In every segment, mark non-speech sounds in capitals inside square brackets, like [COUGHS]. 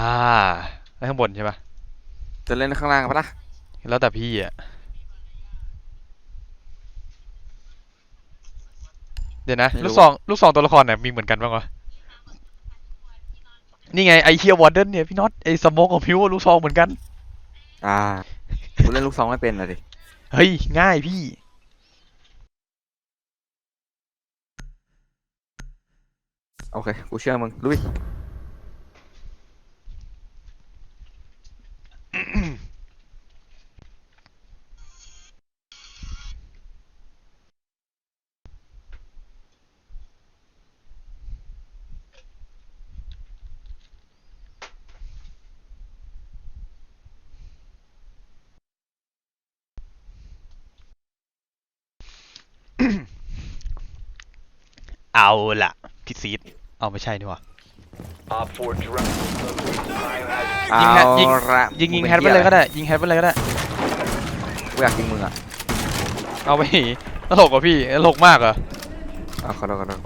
อ่าแล้วข้างบนใช่ปะจะเล่นข้างล่างปะล่ะแล้วแต่พี่อะ เดี๋ยวนะลูกซองลูกซองตัวละครเนี่ยมีเหมือนกันบ้างวะนี่ไงไอเฮียวอร์เดนเนี่ยพี่น็อตไอสโมกของพิวลูกซองเหมือนกัน อ่ากูเล่นลูกซองไม่เป็นเลยดิเฮ้ย ง่ายพี่ โอเค กูเชื่อมึงลุย เอาละพี่ซีดเอาไม่ใช่นี่หว่า Op 4 drone located the biohazard เอายิงนะยิง ละยิงยิงมึแฮทไปเลยก็ได้ ยิงแฮทไปเลยก็ได้ กูอยากยิงมึงอะเอาไปตลกกว่าพี่ตลกมากเหรอเอาขอโทษขอโทษ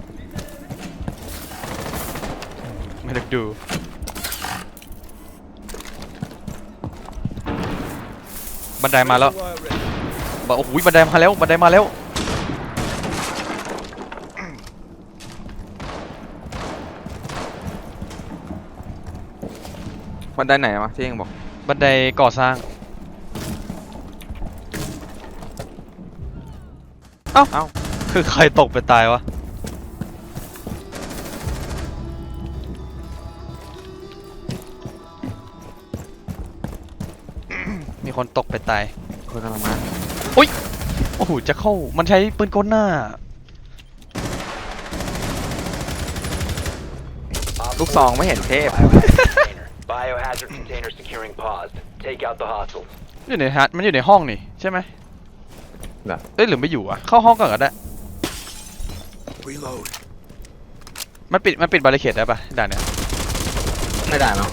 ไม่ได้ดู บันไดมาแล้วบอกโอ้โหบันไดมาแล้วบันไดมาแล้ว บันไดไหนวะที่เองบอก บันไดก่อสร้าง เอ้า เอ้า คือใครตกไปตายวะ มีคนตกไปตาย คนกำลังมาโอ้โห จะเข้า มันใช้ปืนกลหน้า Op ลูกซองไม่เห็นเทพ Biohazard container. Biohazard container securing paused. Take out the hostiles. อยู่ในฮัทมันอยู่ในห้องนี่ใช่ไหมน่ะ เอ้ยหรือไม่อยู่อะเข้าห้องก่อนก็ได้ reload มันปิดมันปิดบาริเคดได้ปะด่านเนี้ยไม่ได้มั้ง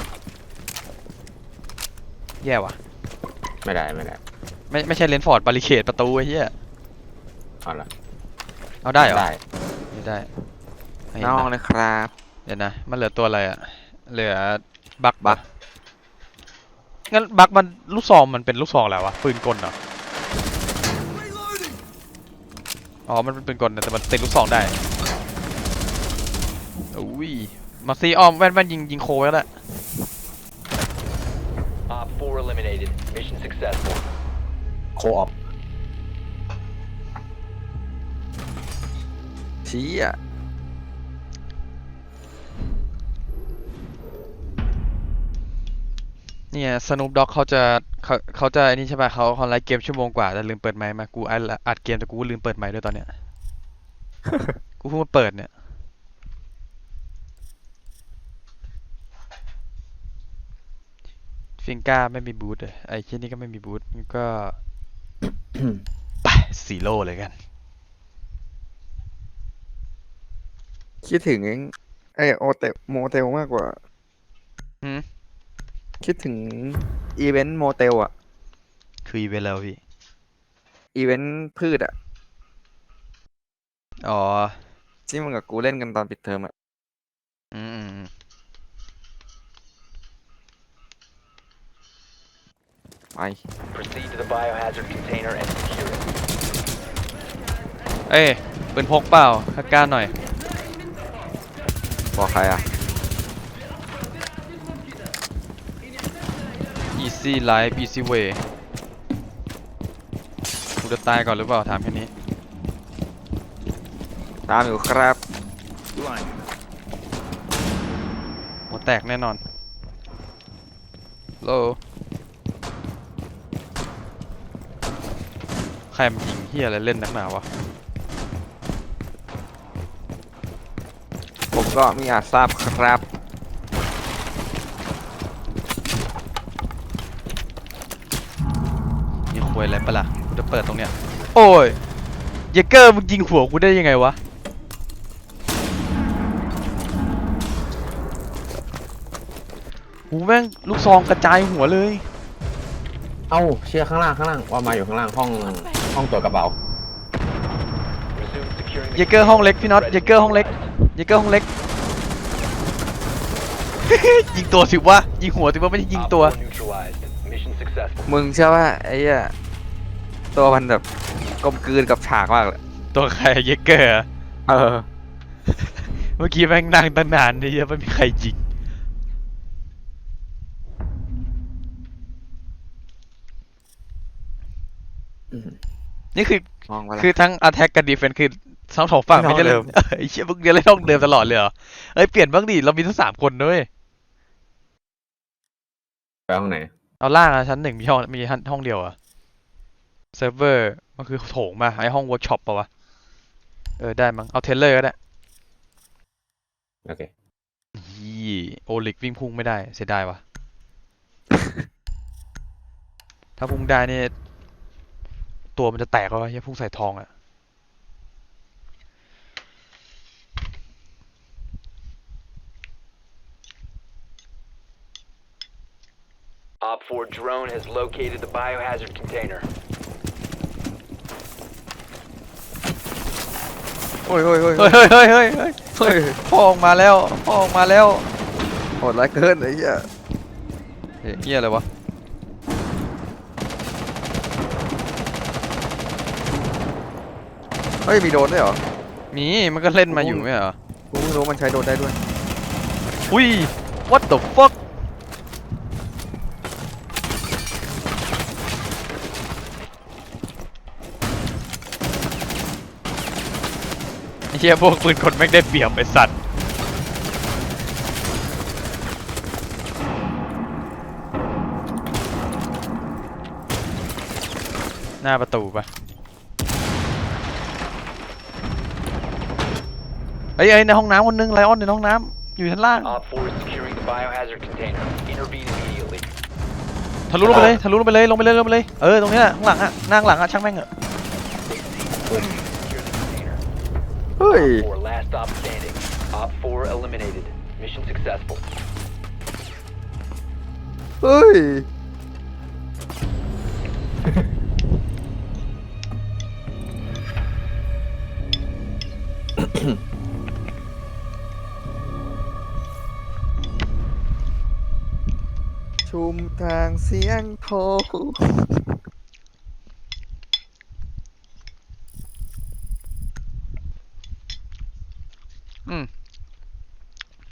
แย่ว่ะไม่ได้ไม่ได้ไม่ไม่ใช่เลนฟอร์ดบาริเคดประตูไอ้เหี้ยเอาละเอาได้เหรอได้ไม่ได้ไม่หเห็น้าห้องนะเลยครับ เดี๋ยวนะ มันเหลือตัวอะไรอะเหลือ บักบักงั้นบักมันลูกซองมันเป็นลูกซองแล้ววะปืนกลเหรออ๋อมันเป็นปืนกลนะแต่มันติดลูกซองได้อุ้ยมาซีอ้อมแว่นแว่นยิงยิงโคไว้แล้วแหละ Op 4 eliminated. Mission successful. โคออฟชี้อะ เนี่ยสนุปด็อกเขาจะเขาเขาจะไอ้นี่ใช่ป่ะเขาเขาไลฟ์เกมชั่วโมงกว่าแต่ลืมเปิดไมค์มากูอัดอัดเกมแต่กูก็ลืมเปิดไมค์ด้วยตอนเนี้ย กูเพิ่งมาเปิดเนี่ย ฟิงก้าไม่มีบูทเลยไอ้ที่นี่ก็ไม่มีบูทงั้นก็ไปซีโร่เลยกัน คิดถึงเองไอโอเตโมเตลมากกว่าหืม คิดถึงอีเวนต์โมเตลอะคืออีเวนต์แล้วพี่ อีเวนต์พืชอะอ๋อ ที่มึงกับกูเล่นกันตอนปิดเทอมอะอืมอืมอืมไป Proceed to the biohazard container and secure it. เอ้ยปืนพกเปล่าฮักการหน่อย บอกใครอะ easy life easy way กูจะตายก่อนหรือเปล่า ถามแค่นี้ ตามอยู่ครับหัวแตกแน่นอน โล ใครมันยิงเฮียอะไรเล่นนักหนาวะ ผมก็ไม่อาจทราบครับ มีค วยอะไรปะล่ะกูจะเปิดตรงเนี้ย โอ้ยเยเกอร์มึงยิงหัวกูได้ยังไงวะ หูแม่งลูกซองกระจายหัวเลย เอ้าเชียร์ข้างล่างข้างล่างว่ามาอยู่ข้างล่างห้องห้องตัวกระเป๋า Resume securing the เยเกอร์ห้องเล็กพี่น็อต เยเกอร์ห้องเล็ก เยเกอร์ห้องเล็ก ยิงตัวสิวะ ยิงหัวสิวะไม่ใช่ยิง Op ตัว four neutralized. Mission successful. มึงเชื่อว่าไอ้เหี้ย ตัวมันแบบกลมกลืนกับฉากมากเลยตัวใครเยเกอร์อะเออ เมื่อกี้แม่งนั่งตั้งนานนี่ยังไม่มีใครยิงนี่คือ มองไปคือทั้ง attack กับ defense คือทั้งสองฝั่งไม่ไม่เท่าได้เล่เดินมไอ้เชี่ยพวกเดียวเล่นห้องเดิมตลอดเลยเหรอเอ้ยเปลี่ยนบ้างดิเรามีทั้งสามคนด้วยไปห้องไหนเอาล่างอะชั้นหนึ่งมีห้องมีห้องเดียวอะ เซิร์ฟเวอร์มันคือโถงมาไอห้องเวิร์กช็อปปะวะ เออ ได้มั้งเอาเทเลอร์ก็ได้ โอเคยี่โอลิกวิ่งพุ่งไม่ได้ เสียดายวะถ้าพุ่งได้นี่ตัวมันจะแตกแล้ววะเฮียพุ่งใส่ทองอะ Op 4 drone has located the biohazard container. อ้ยโอ้ยโอ้ยเฮ้ยเฮ้ยเฮ้ยเฮ้ยเฮ้ยเฮ้ยพ่อออกมาแล้วพ่อออกมาแล้วโหดร้ายเกินไอ้เหี้ยเฮ้ยเฮียอะไรวะเฮ้ยมีโดนด้วยเหรอมีมันก็เล่นมาอยู่ไม่เหรอกูเพิ่งรู้มันใช้โดนได้ด้วยอุ้ย what the fuck เฮียพวกปืนคนแม่งได้เปรียบไอ้สัตว์ หน้าประตูปะเอ้ยเอ้ยในห้องน้ำคนนึงไลออนในห้องน้ำอยู่ชั้นล่าง Op 4 is securing the biohazard container. Intervene immediately. ทะลุลงไปเลยทะลุลงไปเลยลงไปเลยลงไปเลยเออตรงนี้แหละข้างหลังอะนั่งหลังอะช่างแม่งอะ Secure the container. เฮ้ย Op 4 last stop standing. Op 4 eliminated. Mission successful. เฮ้ย ชุมทางเสียงโท [COUGHS]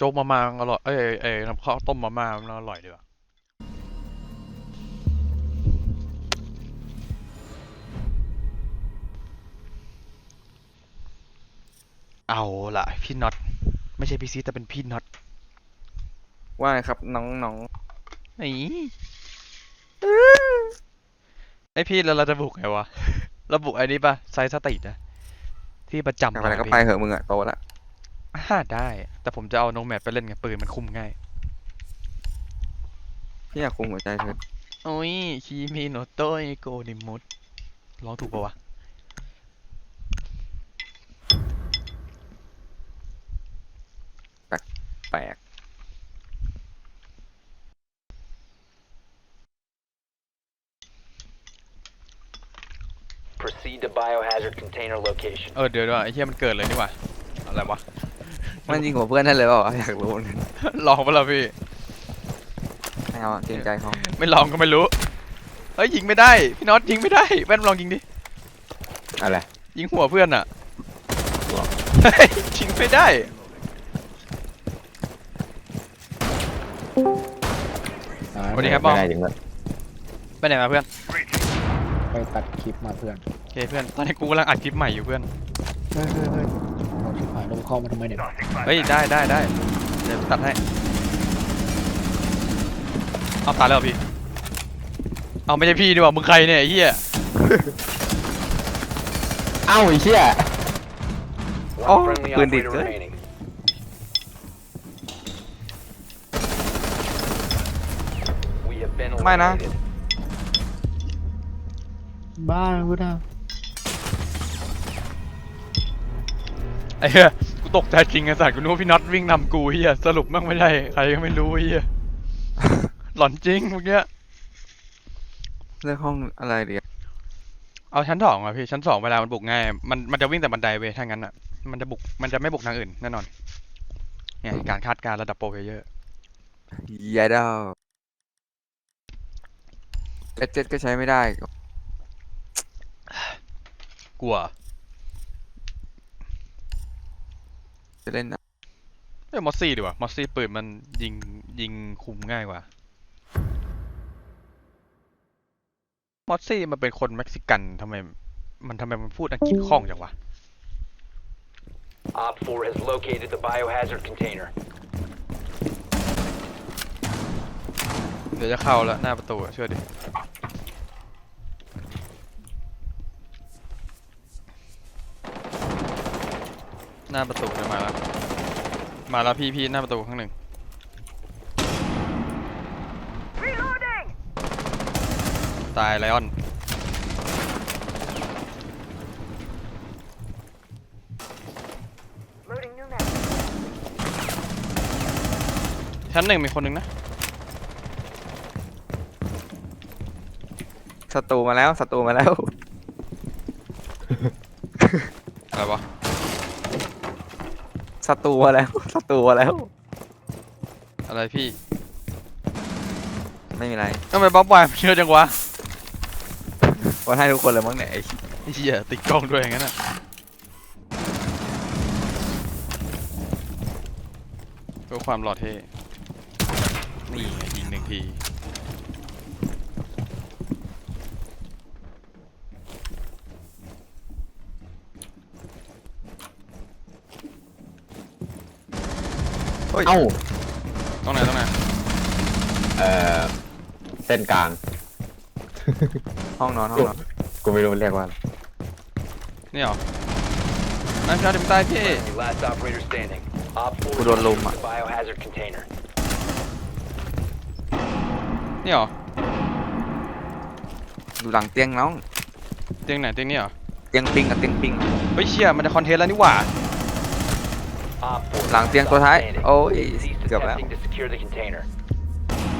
โจ๊กมาม่าอร่อยเอ้ยเอ้ยเอ้ยน้ำข้าวต้มมาม่ามันอร่อยดีว่ะเอาละพี่น็อตไม่ใช่พี่ซีแต่เป็นพี่น็อตว่าไงครับ น้องน้องนี่ไอพี่แล้วเราจะบุกไงวะเราบุกไอ้นี้ปะไซส์สตรีทนะที่ประจำไปไหนก็พี่ไปเหอะมึงอะโตละ อ่าได้ แต่ผมจะเอาโนแมดไปเล่นไงปืนมันคุมง่าย พี่อยากคุมหัวใจเธอโอ้ยคีมิโนโตะโกนิมุตร้องถูกปะวะ แปลก Proceed to biohazard container location. เออเดี๋ยวด้วยไอ้เหี้ยมันเกิดเลยนี่หว่าอะไรวะ มันยิงหัวเพื่อนได้เลยเปล่าวะอยากรู้เหมือนกันลองปะล่ะพี่ ไม่เอาอะเกรงใจเขาไม่ลองก็ไม่รู้ เฮ้ยยิงไม่ได้ พี่น็อตยิงไม่ได้แว่นลองยิงดิ อะไร ยิงหัวเพื่อนอะเฮ้ยยิงไม่ได้ สวัสดีครับบอม ไม่ได้จริงเลยไปไหนมาเพื่อน ไปตัดคลิปมาเพื่อนโอเคเพื่อน ตอนนี้กูกำลังอัดคลิปใหม่อยู่เพื่อน เฮ้ยเฮ้ยเฮ้ย เราชิบหายลงเข้ามาทำไมเนี่ย เฮ้ย ได้ได้ได้เดี๋ยวตัดให้เอาตายแล้วเหรอพี่ เอาไม่ใช่พี่ดีกว่ามึงใครเนี่ยไอ้เหี้ยเอ้าไอ้เชี่ยอ๋อ One friendly ปืนดิด operator เกิน remaining. We have been ไม่นะ eliminated. บ้าพุทธาไอ้เหี้ยกู ตกใจจริงไอ้สัตว์กูนึกว่าพี่น็อตวิ่งนำกูเหี้ยสรุปแมั่งไม่ได้ใครก็ไม่รู้เหี้ยหลอนจริงเมื่อกี้เลือกห้องอะไรดีอะเอาชั้นสองอะพี่ชั้นสองเวลามันบุกง่ายมันมันจะวิ่งแต่บันไดเว้ยถ้างั้นอะมันจะบุกมันจะไม่บุกทางอื่นแน่นอนเนี่ยการคาดการณ์ระดับโปรเพลเยอร์ยาดาวเจ็ดเจ็ดก็ใช้ไม่ได้ กลัว จะเล่นนะเอ้ยมอสซี่ดีกว่ามอสซี่ปืนมันยิงยิงคุมง่ายกว่ามอสซี่มันเป็นคนเม็กซิกันทำไม มันทำไมมันพูดอังกฤษคล่องจังวะ Op 4 has located the biohazard container. เดี๋ยวจะเข้าแล้วหน้าประตูอะเชื่อดิ หน้าประตูเดี๋ยวมาแล้ว มาแล้วพี่พี่หน้าประตูข้างหนึ่งตายไลออนชั้นหนึ่งมีคนหนึ่งนะศัตรูมาแล้วศัตรูมาแล้ว อะไรวะ ศัตรูมาแล้ว ศัตรูมาแล้ว อะไรพี่ไม่มีอะไรทำไมบ๊อบวายมันเยอะจังวะวันให้ทุกคนเลยมั้งเนี่ยไอ้เฮียติดกล้องด้วยอย่างนั้นอะเพื่อความหล่อเท่นี่ไงยิงหนึ่งที เอ้า ตรงไหนตรงไหนเอ่อเส้นกลาง ห้องนอนห้องนอนกูไม่รู้เรียกว่าอะไรนี่เหรอนั่นชาร์จถึงตายพี่ Friendly, last operator standing. Op 4 กูโดนลุม located อะ the biohazard container. นี่เหรออยู่หลังเตียงน้องเตียงไหนเตียงนี่เหรอเตียงปิงกับเตียงปิงเฮ้ยเชี่ยมันจะคอนเทนต์แล้วนี่หว่า Op 4 หลังเตียง last ตัวท้าย op standing. โอ้ย Cease เกือบแล้ว attempting to secure the container.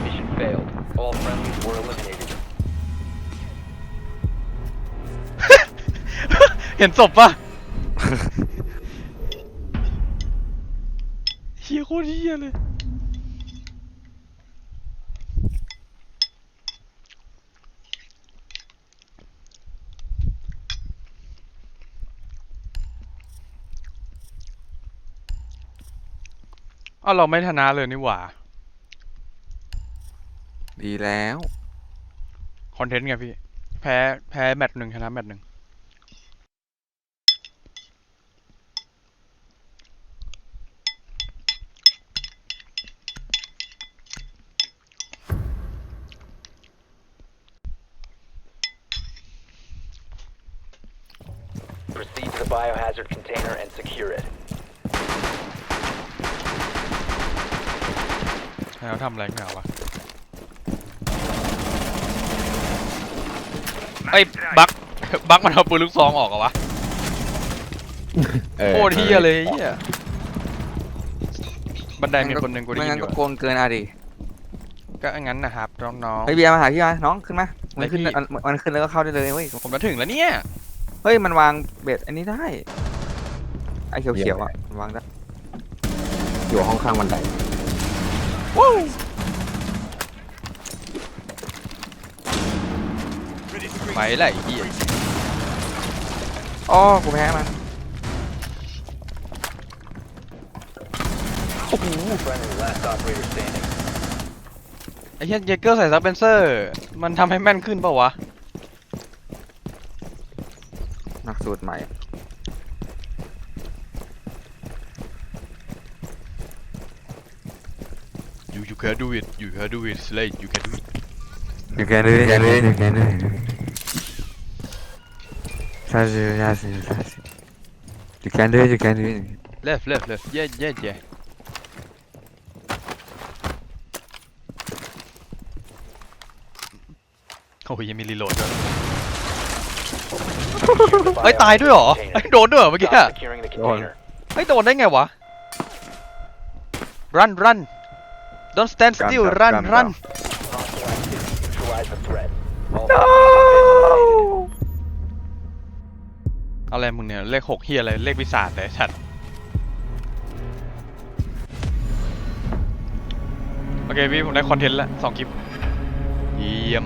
Mission failed. All friendlies were eliminated. เห็นศพปะเฮียโคตรเฮียเลย อ้าวเราไม่ชนะเลยนี่หว่า ดีแล้ว คอนเทนต์ไงพี่ แพ้ แพ้แมตช์หนึ่งชนะแมตช์หนึ่ง Proceed to the biohazard container and secure it. ให้เขา ทำอะไรกันเหรอวะไอ้ยบักบักมันเอาปืนลูกซองออกเหรอวะเออโคตรเฮียเลยเฮียบันไดมีคนหนึ่งกูได้ไม่ยิงั้นนอยู่ก็โกนเกินอะดิก็งั้นนะครับน้องเฮ้ยเบียร์มาหาพี่มาน้องขึ้นมามันขึ้นไหนพี่ มันมันขึ้นแล้วก็เข้าได้เลยเว้ยๆผมมาถึงแล้วเนี่ยเฮ้ยมันวางเบ็ดอันนี้ได้ไอ้เขียวๆอะมันวางได้อยู่ห้องข้างบันได ไปไหละไอ้เฮียอ๋อกูแพ้มัน Friendly, last operator standing. ไอ้เฮียเยเกอร์ใส่ซับเบนเซอร์ มันทำให้แม่นขึ้นเปล่าวะ หนักสูตรใหม่ You you can do it. You can do it. Slade. You can do it. You can do it. You can do it. You can do it. Sadece yazsın yazsın. You can do it. You can do it. Left left left. Yeah yeah yeah. Oh, ยังมีรีโหลดด้วย เอ้ยตายด้วยเหรอเอ้ยโดนด้วยเหรอเมื่อกี้อะ Securing the container. เฮ้ยโดนได้ไงวะ run run don't stand still Gun, run gun, run gun. Hostile activity. Neutralize the threat. All friendlies eliminated. อะไรมึงเนี่ย เลขหกเฮียอะไร เลขปีศาจแต่ชัด โอเคพี่ผมได้คอนเทนต์แล้วสองคลิป เยี่ยม